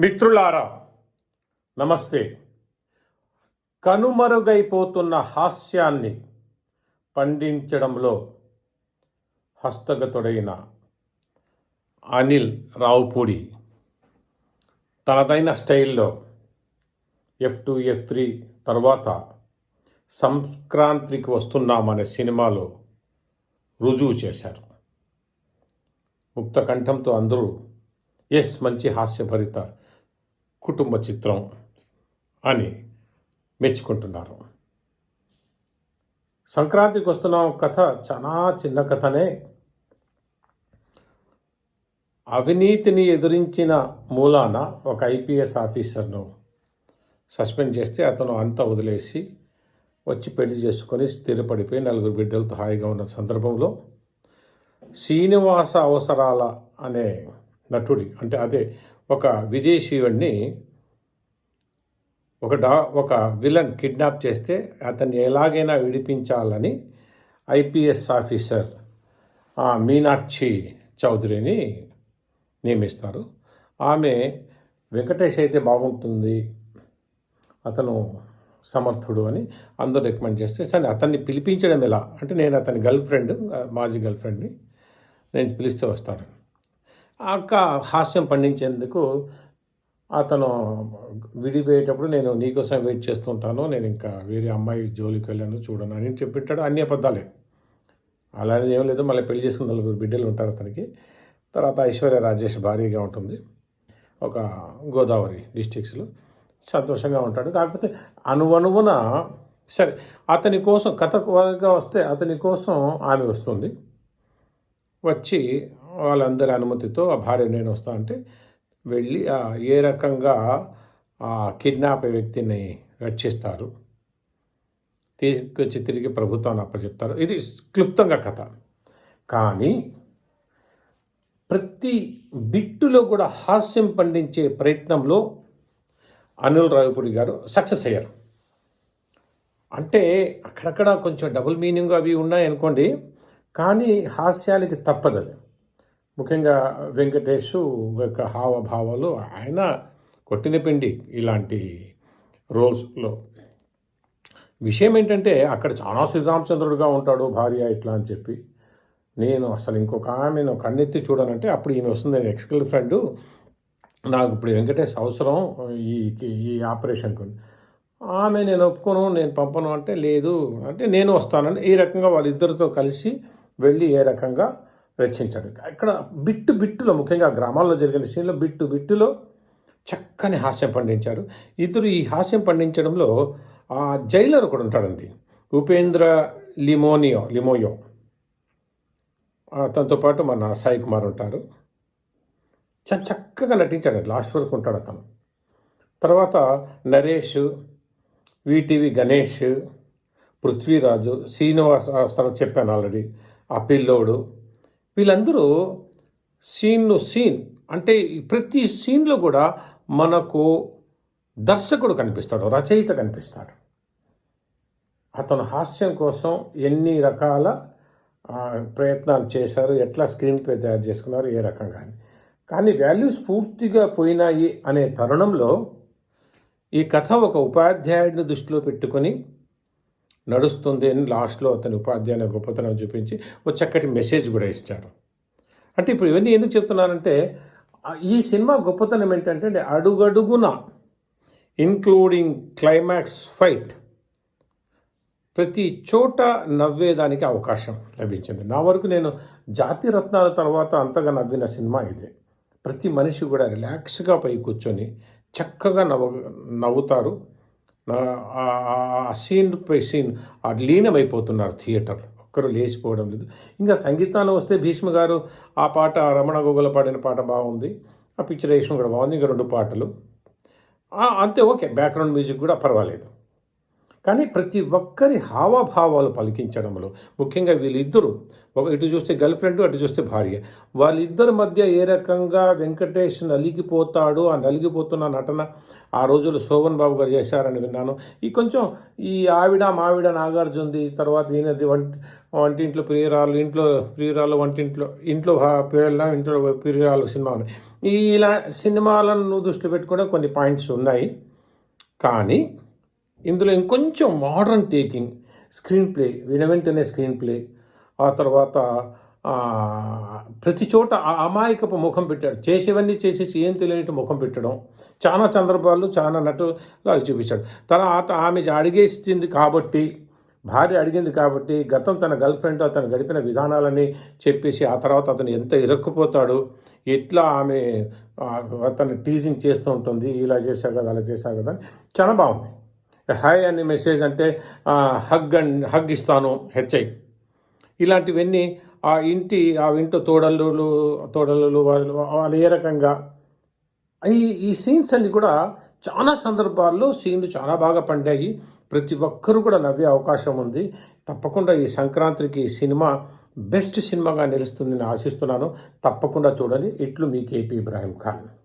మిత్రులారా నమస్తే. కనుమరుగైపోతున్న హాస్యాన్ని పండించడంలో హస్తగతుడైన అనిల్ రావుపూడి తనదైన స్టైల్లో ఎఫ్ టూ ఎఫ్ త్రీ తర్వాత సంక్రాంతికి వస్తున్నామనే సినిమాలో రుజువు చేశారు. ముక్త కంఠంతో అందరూ ఎస్ మంచి హాస్యభరిత కుటుంబ చిత్రం అని మెచ్చుకుంటున్నారు. సంక్రాంతికి వస్తున్న కథ చాలా చిన్న కథనే. అవినీతిని ఎదిరించిన మూలాన ఒక ఐపీఎస్ ఆఫీసర్ను సస్పెండ్ చేస్తే అతను అంతా వదిలేసి వచ్చి పెళ్ళి చేసుకొని స్థిరపడిపోయి నలుగురు బిడ్డలతో హాయిగా ఉన్న సందర్భంలో శ్రీనివాస అవసరాల అనే నటుడి అంటే అదే ఒక విదేశీయుడిని ఒక డా ఒక విలన్ కిడ్నాప్ చేస్తే అతన్ని ఎలాగైనా విడిపించాలని ఐపీఎస్ ఆఫీసర్ మీనాక్షి చౌదరిని నియమిస్తారు. ఆమె వెంకటేష్ అయితే బాగుంటుంది అతను సమర్థుడు అని అందరూ రికమెండ్ చేస్తే సరే అతన్ని పిలిపించడం ఎలా? అంటే నేను అతని గర్ల్ ఫ్రెండ్ మాజీ గర్ల్ ఫ్రెండ్ని నేను పిలిస్తే వస్తాడు. అక్క హాస్యం పండించేందుకు అతను విడిపోయేటప్పుడు నేను నీకోసం వెయిట్ చేస్తుంటాను నేను ఇంకా వేరే అమ్మాయి జోలికి వెళ్ళాను చూడను అని చెప్పిట్టాడు. అన్ని అబద్ధాలే. అలాంటిది ఏం లేదు మళ్ళీ పెళ్ళి చేసుకున్న నలుగురు బిడ్డలు ఉంటారు అతనికి. తర్వాత ఐశ్వర్య రాజేష్ భారీగా ఉంటుంది ఒక గోదావరి డిస్టిక్స్లో. సంతోషంగా ఉంటాడు. కాకపోతే అనువనువున సరే అతని కోసం కథ వరగా వస్తే అతని కోసం ఆమె వస్తుంది. వచ్చి వాళ్ళందరి అనుమతితో ఆ భార్య నేను వస్తా అంటే వెళ్ళి ఏ రకంగా ఆ కిడ్నాప్ వ్యక్తిని రక్షిస్తారు. తీసుకొచ్చి తిరిగి ప్రభుత్వాన్ని అప్పచెప్తారు. ఇది క్లుప్తంగా కథ. కానీ ప్రతి బిట్టులో కూడా హాస్యం పండించే ప్రయత్నంలో అనిల్ రావిపూడి గారు సక్సెస్ అయ్యారు. అంటే అక్కడక్కడ కొంచెం డబుల్ మీనింగ్ అవి ఉన్నాయి అనుకోండి కానీ హాస్యానికి తప్పదు అది. ముఖ్యంగా వెంకటేష్ యొక్క హావభావాలు ఆయన కొట్టిన పిండి ఇలాంటి రోల్స్లో. విషయం ఏంటంటే అక్కడ చాలా శ్రీరామచంద్రుడుగా ఉంటాడు భార్య ఇట్లా అని చెప్పి. నేను అసలు ఇంకొక ఆమెను కన్నెత్తి చూడనంటే అప్పుడు ఈయన వస్తుంది ఎక్స్ గర్ల్ ఫ్రెండ్ నాకు ఇప్పుడు వెంకటేష్ అవసరం ఈ ఈ ఆపరేషన్కు ఆమె నేను ఒప్పుకోను నేను పంపను అంటే లేదు. అంటే నేను వస్తానని ఈ రకంగా వాళ్ళిద్దరితో కలిసి వెళ్ళి ఏ రకంగా రచించాడు. ఇక్కడ బిట్టు బిట్టులో ముఖ్యంగా గ్రామాల్లో జరిగిన సీన్లో బిట్టు బిట్టులో చక్కని హాస్యం పండించారు. ఇద్దరు ఈ హాస్యం పండించడంలో ఆ జైలర్ ఒకడు ఉంటాడండి ఉపేంద్ర లిమోనియో లిమోయో. అతనితో పాటు మన సాయి కుమార్ ఉంటారు. చాలా చక్కగా నటించాడు. లాస్ట్ వరకు ఉంటాడు అతను. తర్వాత నరేష్ విటివి గణేష్ పృథ్వీరాజు శ్రీనివాస్ అసలు చెప్పాను ఆల్రెడీ ఆ పిల్లోడు వీళ్ళందరూ సీన్ను సీన్ అంటే ప్రతి సీన్లో కూడా మనకు దర్శకుడు కనిపిస్తాడు రచయిత కనిపిస్తాడు. అతను హాస్యం కోసం ఎన్ని రకాల ప్రయత్నాలు చేశారు ఎట్లా స్క్రీన్ ప్లే తయారు చేసుకున్నారు ఏ రకంగా అని. కానీ వాల్యూస్ పూర్తిగా పోయినాయి అనే తరుణంలో ఈ కథ ఒక ఉపాధ్యాయుడిని దృష్టిలో పెట్టుకొని నడుస్తుంది అని లాస్ట్లో అతని ఉపాధ్యాయుని గొప్పతనం చూపించి ఒక చక్కటి మెసేజ్ కూడా ఇచ్చారు. అంటే ఇప్పుడు ఇవన్నీ ఎందుకు చెప్తున్నానంటే ఈ సినిమా గొప్పతనం ఏంటంటే అంటే అడుగడుగున ఇన్క్లూడింగ్ క్లైమాక్స్ ఫైట్ ప్రతి చోట నవ్వేదానికి అవకాశం లభించింది. నా వరకు నేను జాతి రత్నాల తర్వాత అంతగా నవ్విన సినిమా ఇదే. ప్రతి మనిషి కూడా రిలాక్స్గా పై కూర్చొని చక్కగా నవ్వ నవ్వుతారు. ఆ- సీన్ పై సీన్ ఆ లీనమైపోతున్నారు థియేటర్లో. ఒక్కరు లేచిపోవడం లేదు. ఇంకా సంగీతాన్ని వస్తే భీష్మ గారు ఆ పాట రమణ గోగుల పాడిన పాట బాగుంది. ఆ పిక్చరేషన్ కూడా బాగుంది. ఇంకా రెండు పాటలు. అంతే ఓకే. బ్యాక్గ్రౌండ్ మ్యూజిక్ కూడా పర్వాలేదు. కానీ ప్రతి ఒక్కరి హావభావాలు పలికించడంలో ముఖ్యంగా వీళ్ళిద్దరూ ఒక ఇటు చూస్తే గర్ల్ ఫ్రెండ్ అటు చూస్తే భార్య. వాళ్ళిద్దరి మధ్య ఏ రకంగా వెంకటేష్ నలిగిపోతాడు ఆ నలిగిపోతున్న నటన ఆ రోజులు శోభన్ బాబు గారు చేశారని విన్నాను. ఈ కొంచెం ఈ ఆవిడ మావిడ నాగార్జునది తర్వాత ఈయనది వంటి వంటింట్లో ప్రియురాలు ఇంట్లో ప్రియురాలు వంటింట్లో ఇంట్లో భా- పిల్లల ఇంట్లో ప్రియురాలు సినిమా ఉన్నాయి ఇలా సినిమాలను దృష్టిలో పెట్టుకునే కొన్ని పాయింట్స్ ఉన్నాయి. కానీ ఇందులో ఇంకొంచెం మోడర్న్ టేకింగ్ స్క్రీన్ ప్లే విన వెంటనే స్క్రీన్ ప్లే ఆ తర్వాత ప్రతి చోట అమాయకపు ముఖం పెట్టాడు. చేసేవన్నీ చేసేసి ఏం తెలియని ముఖం పెట్టడం. చాలా సందర్భాల్లో చాలా నటులా చూపించాడు. తర్వాత ఆమె అడిగేసింది కాబట్టి భార్య అడిగింది కాబట్టి గతం తన గర్ల్ ఫ్రెండ్ అతను గడిపిన విధానాలని చెప్పేసి ఆ తర్వాత అతను ఎంత ఇరక్కుపోతాడు ఎట్లా ఆమె అతను టీజింగ్ చేస్తూ ఉంటుంది ఇలా చేశావు కదా అలా చేశావు కదా అని. చాలా బాగుంది. హాయ్ అని మెసేజ్ అంటే హగ్ అండ్ హగ్ ఇస్తాను హెచ్ఐ. ఇలాంటివన్నీ ఆ ఇంటి ఆ ఇంట్లో తోడళ్ళు తోడళ్ళు వాళ్ళు వాళ్ళు ఏ రకంగా ఈ ఈ సీన్స్ అన్ని కూడా చాలా సందర్భాల్లో సీన్లు చాలా బాగా పండాయి. ప్రతి ఒక్కరూ కూడా నవ్వే అవకాశం ఉంది. తప్పకుండా ఈ సంక్రాంతికి సినిమా బెస్ట్ సినిమాగా నిలుస్తుందని ఆశిస్తున్నాను. తప్పకుండా చూడండి. ఇట్లు మీ కేపీ ఇబ్రాహిం ఖాన్.